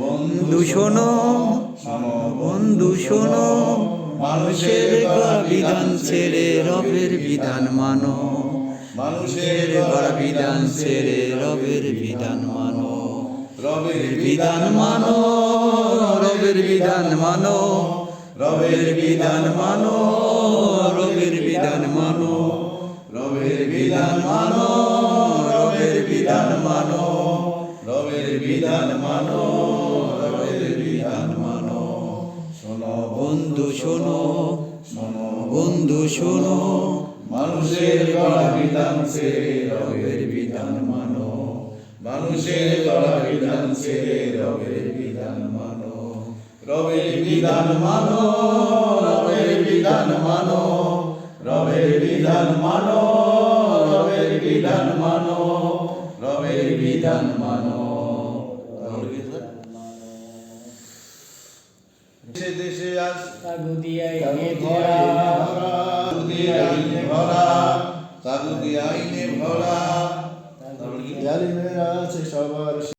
বন্ধু শোনো বন্ধু শোনো, মানুষের বিধান ছেড়ে রবের বিধান মানো। মানুষের গড়া বিধান ছেড়ে রবের বিধান মানো। রবের বিধান মানো, রবের বিধান মানো। রবের বিধান মানো, রবের বিধান মানো। রবের বিধান মানো, রবের বিধান মানো। বিধান মানো, রবের বিধান মানো। শোনো বন্ধু, শোনো শোনো বন্ধু, শোনো, মানুষের গড়া বিধান ছেড়ে রবের বিধান মানো। মানুষের গড়া বিধান ছেড়ে রবের বিধান মানো। রবের বিধান মানো, রবের বিধান মানো। রবের বিধান মানো, রবের বিধান মানো। রবের বিধান মানো। দেশে দেশে আজ তাগুদিয়াই ভরা তাগুদিয়াইনে ভরা তাগুদিয়াইনে ভরা তাগুদিয়াইনে ভরা আছে সবার